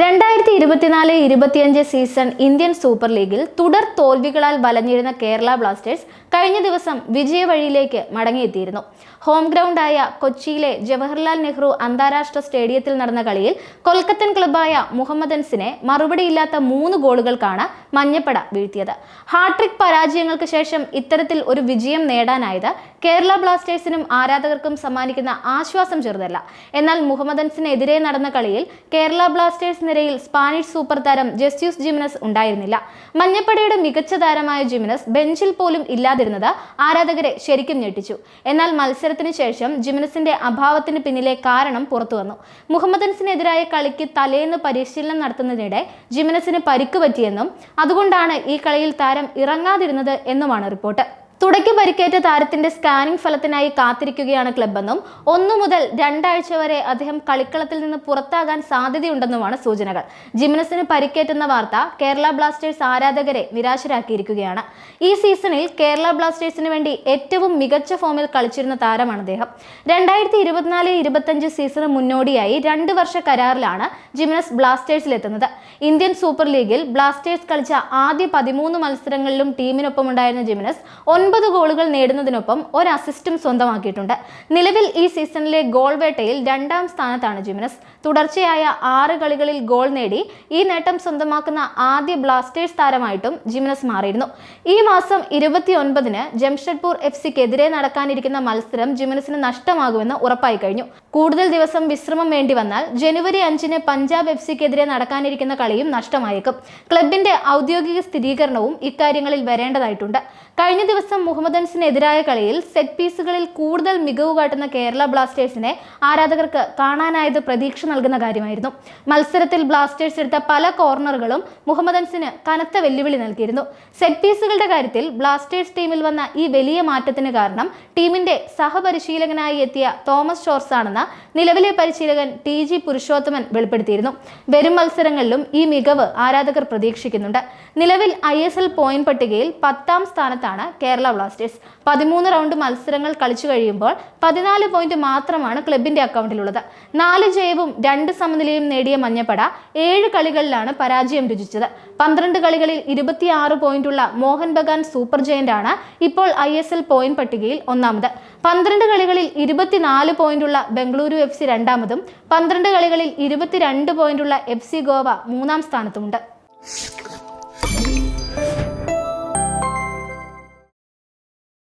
രണ്ടായിരത്തി ഇരുപത്തിനാല് ഇരുപത്തിയഞ്ച് സീസൺ ഇന്ത്യൻ സൂപ്പർ ലീഗിൽ തുടർ തോൽവികളാൽ വലഞ്ഞിരുന്ന കേരള ബ്ലാസ്റ്റേഴ്സ് കഴിഞ്ഞ ദിവസം വിജയവഴിയിലേക്ക് മടങ്ങിയെത്തിയിരുന്നു. ഹോം ഗ്രൗണ്ടായ കൊച്ചിയിലെ ജവഹർലാൽ നെഹ്റു അന്താരാഷ്ട്ര സ്റ്റേഡിയത്തിൽ നടന്ന കളിയിൽ കൊൽക്കത്തൻ ക്ലബായ മുഹമ്മദൻസിനെ മറുപടിയില്ലാത്ത മൂന്ന് ഗോളുകൾക്കാണ് മഞ്ഞപ്പട വീഴ്ത്തിയത്. ഹാട്രിക് പരാജയങ്ങൾക്ക് ശേഷം ഇത്തരത്തിൽ ഒരു വിജയം നേടാനായത് കേരള ബ്ലാസ്റ്റേഴ്സിനും ആരാധകർക്കും സമ്മാനിക്കുന്ന ആശ്വാസം ചെറുതല്ല. എന്നാൽ മുഹമ്മദൻസിനെതിരെ നടന്ന കളിയിൽ കേരള ബ്ലാസ്റ്റേഴ്സ് നിരയിൽ സ്പാനിഷ് സൂപ്പർ താരം ജസ്യൂസ് ജിമിനസ് ഉണ്ടായിരുന്നില്ല. മഞ്ഞപ്പടയുടെ മികച്ച താരമായ ജിമിനസ് ബെഞ്ചിൽ പോലും ഇല്ലാതിരുന്നത് ആരാധകരെ ശരിക്കും ഞെട്ടിച്ചു. എന്നാൽ മത്സരത്തിന് ശേഷം ജിമിനസിന്റെ അഭാവത്തിന് പിന്നിലെ കാരണം പുറത്തുവന്നു. മുഹമ്മദൻസിനെതിരായ കളിക്ക് തലേന്ന് പരിശീലനം നടത്തുന്നതിനിടെ ജിമിനസിന് പരിക്ക് പറ്റിയെന്നും അതുകൊണ്ടാണ് ഈ കളിയിൽ താരം ഇറങ്ങാതിരുന്നത് എന്നുമാണ് റിപ്പോർട്ട്. തുടയ്ക്ക് പരിക്കേറ്റ താരത്തിന്റെ സ്കാനിംഗ് ഫലത്തിനായി കാത്തിരിക്കുകയാണ് ക്ലബ്ബെന്നും ഒന്നു മുതൽ രണ്ടാഴ്ച വരെ അദ്ദേഹം കളിക്കളത്തിൽ നിന്ന് പുറത്താകാൻ സാധ്യതയുണ്ടെന്നുമാണ് സൂചനകൾ. ജിമിനസിന് പരിക്കേറ്റെന്ന വാർത്ത കേരള ബ്ലാസ്റ്റേഴ്സ് ആരാധകരെ നിരാശരാക്കിയിരിക്കുകയാണ്. ഈ സീസണിൽ കേരള ബ്ലാസ്റ്റേഴ്സിന് വേണ്ടി ഏറ്റവും മികച്ച ഫോമിൽ കളിച്ചിരുന്ന താരമാണ് അദ്ദേഹം. രണ്ടായിരത്തി ഇരുപത്തിനാല് ഇരുപത്തഞ്ച് സീസണ് മുന്നോടിയായി രണ്ട് വർഷ കരാറിലാണ് ജിമിനസ് ബ്ലാസ്റ്റേഴ്സിലെത്തുന്നത്. ഇന്ത്യൻ സൂപ്പർ ലീഗിൽ ബ്ലാസ്റ്റേഴ്സ് കളിച്ച ആദ്യ പതിമൂന്ന് മത്സരങ്ങളിലും ടീമിനൊപ്പം ഉണ്ടായിരുന്ന ജിമിനസ് ഒൻപത് ഗോളുകൾ നേടുന്നതിനൊപ്പം ഒരു അസിസ്റ്റും സ്വന്തമാക്കിയിട്ടുണ്ട്. നിലവിൽ ഈ സീസണിലെ ഗോൾ വേട്ടയിൽ രണ്ടാം സ്ഥാനത്താണ് ജിമിനസ്. തുടർച്ചയായ ആറ് കളികളിൽ ഗോൾ നേടി ഈ നേട്ടം സ്വന്തമാക്കുന്ന ആദ്യ ബ്ലാസ്റ്റേഴ്സ് താരമായിട്ടും ജിമിനസ് മാറിയിരുന്നു. ഈ മാസം ഇരുപത്തി ഒൻപതിന് ജംഷഡ്പൂർ എഫ് സിക്കെതിരെ നടക്കാനിരിക്കുന്ന മത്സരം ജിമിനസിന് നഷ്ടമാകുമെന്ന് ഉറപ്പായി കഴിഞ്ഞു. കൂടുതൽ ദിവസം വിശ്രമം വേണ്ടി വന്നാൽ ജനുവരി അഞ്ചിന് പഞ്ചാബ് എഫ് സിക്കെതിരെ നടക്കാനിരിക്കുന്ന കളിയും നഷ്ടമായേക്കും. ക്ലബിന്റെ ഔദ്യോഗിക സ്ഥിരീകരണവും ഇക്കാര്യങ്ങളിൽ വരേണ്ടതായിട്ടുണ്ട്. കഴിഞ്ഞ ദിവസം മുഹമ്മദൻസിനെതിരായ കളിയിൽ സെറ്റ് പീസുകളിൽ കൂടുതൽ മികവ് കാട്ടുന്ന കേരള ബ്ലാസ്റ്റേഴ്സിനെ ആരാധകർക്ക് കാണാനായത് പ്രതീക്ഷ നൽകുന്ന കാര്യമായിരുന്നു. മത്സരത്തിൽ ബ്ലാസ്റ്റേഴ്സ് എടുത്ത പല കോർണറുകളും മുഹമ്മദൻസിന് കനത്ത വെല്ലുവിളി നൽകിയിരുന്നു. സെറ്റ് പീസുകളുടെ കാര്യത്തിൽ ബ്ലാസ്റ്റേഴ്സ് ടീമിൽ വന്ന ഈ വലിയ മാറ്റത്തിന് കാരണം ടീമിന്റെ സഹപരിശീലകനായി എത്തിയ തോമസ് ഷോർസ് ആണെന്ന് നിലവിലെ പരിശീലകൻ ടി ജി പുരുഷോത്തമൻ വെളിപ്പെടുത്തിയിരുന്നു. വരും മത്സരങ്ങളിലും ഈ മികവ് ആരാധകർ പ്രതീക്ഷിക്കുന്നുണ്ട്. നിലവിൽ ഐ എസ് എൽ പോയിന്റ് പട്ടികയിൽ പത്താം സ്ഥാനത്താണ് കേരള ബ്ലാസ്റ്റേഴ്സ്. പതിമൂന്ന് റൗണ്ട് മത്സരങ്ങൾ കളിച്ചു കഴിയുമ്പോൾ പതിനാല് പോയിന്റ് മാത്രമാണ് ക്ലബിന്റെ അക്കൗണ്ടിലുള്ളത് നാല് ജയവും രണ്ട് സമനിലയും നേടിയ മഞ്ഞപ്പട ഏഴ് കളികളിലാണ് പരാജയം രുചിച്ചത്. പന്ത്രണ്ട് കളികളിൽ ഇരുപത്തിയാറ് പോയിന്റുള്ള മോഹൻ ബഗാൻ സൂപ്പർ ജയന്റ് ആണ് ഇപ്പോൾ ഐ എസ് എൽ പോയിന്റ് പട്ടികയിൽ ഒന്നാമത്. പന്ത്രണ്ട് കളികളിൽ ഇരുപത്തിനാല് പോയിന്റുള്ള ബംഗളൂരു എഫ് സി രണ്ടാമതും പന്ത്രണ്ട് കളികളിൽ ഇരുപത്തിരണ്ട് പോയിന്റുള്ള എഫ് സി ഗോവ മൂന്നാം സ്ഥാനത്തുമുണ്ട്.